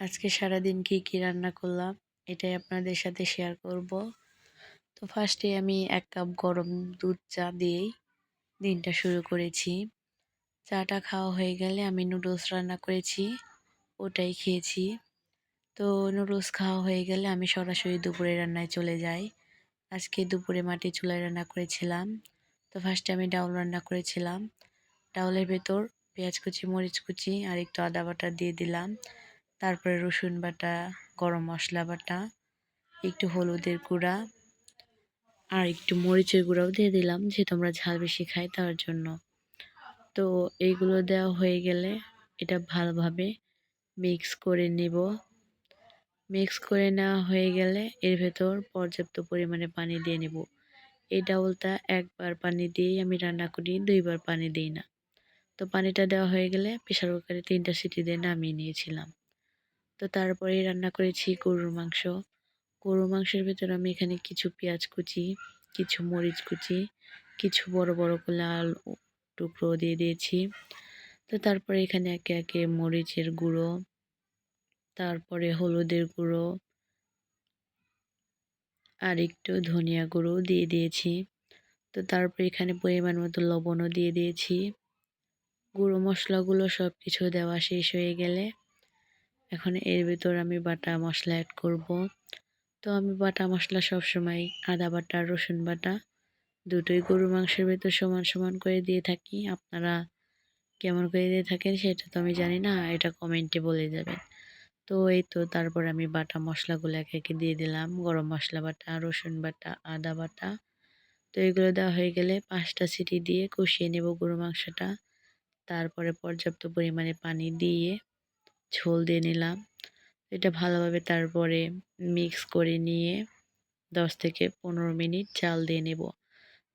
আজকে সারাদিন কি কি রান্না করলাম, এটাই আপনাদের সাথে শেয়ার করব। তো ফার্স্টে আমি এক কাপ গরম দুধ চা দিয়েই দিনটা শুরু করেছি। চাটা খাওয়া হয়ে গেলে আমি নুডলস রান্না করেছি, ওটাই খেয়েছি। তো নুডলস খাওয়া হয়ে গেলে আমি সরাসরি দুপুরে রান্নায় চলে যাই। আজকে দুপুরে মাটি চুলায় রান্না করেছিলাম। তো ফার্স্টে আমি ডাউল রান্না করেছিলাম। ডাউলের ভেতর পেঁয়াজ কুচি, মরিচ কুচি আর একটু আদা বাটা দিয়ে দিলাম। তারপরে রসুন বাটা, গরম মশলা বাটা, একটু হলুদের গুঁড়া আর একটু মরিচের গুঁড়াও দিয়ে দিলাম যে তোমরা ঝাল বেশি খাই তার জন্য। তো এইগুলো দেওয়া হয়ে গেলে এটা ভালোভাবে মিক্স করে নেব। মিক্স করে নেওয়া হয়ে গেলে এর ভেতর পর্যাপ্ত পরিমাণে পানি দিয়ে নেব। এই ডাউলটা একবার পানি দিয়েই আমি রান্না করি, দুইবার পানি দিই না। তো পানিটা দেওয়া হয়ে গেলে প্রেশার কুকারে তিনটা সিটি দিয়ে নামিয়ে নিয়েছিলাম। তো তারপরে রান্না করেছি গরুর মাংস। গরুর মাংসের ভেতরে আমি এখানে কিছু পেঁয়াজ কুচি, কিছু মরিচ কুচি, কিছু বড় বড় আলু টুকরো দিয়ে দিয়েছি। তো তারপরে এখানে একে একে মরিচের গুঁড়ো, তারপরে হলুদের গুঁড়ো, আর একটু ধনিয়া গুঁড়ো দিয়ে দিয়েছি। তো তারপরে এখানে পরিমাণ মতো লবণও দিয়ে দিয়েছি। গুঁড়ো মশলাগুলো সব কিছু দেওয়া শেষ হয়ে গেলে এখন এর ভিতর আমি বাটা মশলা অ্যাড করব। তো আমি বাটা মশলা সব সময় আদা বাটা, রসুন বাটা দুটোই গরু মাংসের ভিতর সমান সমান করে দিয়ে থাকি। আপনারা কেমন করে দিয়ে থাকেন সেটা তো আমি জানি না, এটা কমেন্টে বলে যাবেন। তো এই তো তারপর আমি বাটা মশলাগুলো একে একে দিয়ে দিলাম। গরম মশলা বাটা, রসুন বাটা, আদা বাটা। তো এগুলো দেওয়া হয়ে গেলে পাঁচটা সিটি দিয়ে কষিয়ে নেব গরু মাংসটা। তারপরে পর্যাপ্ত পরিমাণে পানি দিয়ে ঝোল দিয়ে নিলাম। এটা ভালোভাবে তারপরে মিক্স করে নিয়ে দশ থেকে পনেরো মিনিট চাল দিয়ে নেব।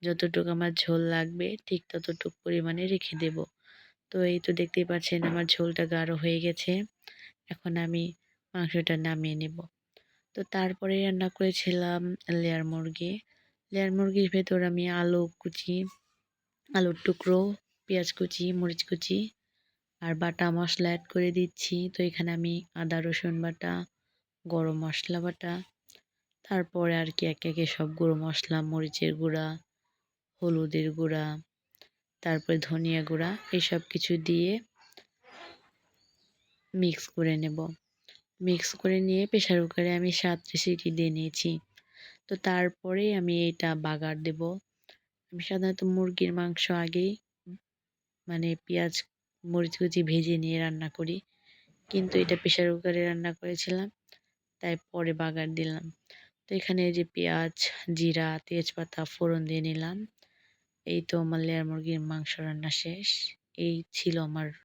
যতটুকু আমার ঝোল লাগবে ঠিক ততটুকু পরিমাণে রেখে দেব। তো এই তো দেখতেই পাচ্ছেন আমার ঝোলটা গাঢ় হয়ে গেছে। এখন আমি মাংসটা নামিয়ে নেব। তো তারপরে রান্না করেছিলাম লেয়ার মুরগি। লেয়ার মুরগির ভেতর আমি আলু কুচি, আলুর টুকরো, পেঁয়াজ কুচি, মরিচ কুচি আর বাটা মশলা অ্যাড করে দিচ্ছি। তো এখানে আমি আদা, রসুন বাটা, গরম মশলা বাটা, তারপরে আর কি একে একে সব গুঁড়ো মশলা, মরিচের গুঁড়া, হলুদের গুঁড়া, তারপরে ধনিয়া গুঁড়া এসব কিছু দিয়ে মিক্স করে নেব। মিক্স করে নিয়ে প্রেশার কুকারে আমি সাতটা সিটি দিয়ে নিয়েছি। তো তারপরে আমি এটা বাগার দেব। আমি সাধারণত মুরগির মাংস আগেই মানে পেঁয়াজ মরিচ কুচি ভেজে নিয়ে রান্না করি। কিন্তু এটা প্রেশার কুকারে রান্না করেছিলাম, তাই পরে বাগার দিলাম। তো এখানে যে পেঁয়াজ, জিরা, তেজপাতা ফোড়ন দিয়ে নিলাম। এই তো আমার লেয়ার মুরগির মাংস রান্না শেষ। এই ছিল আমার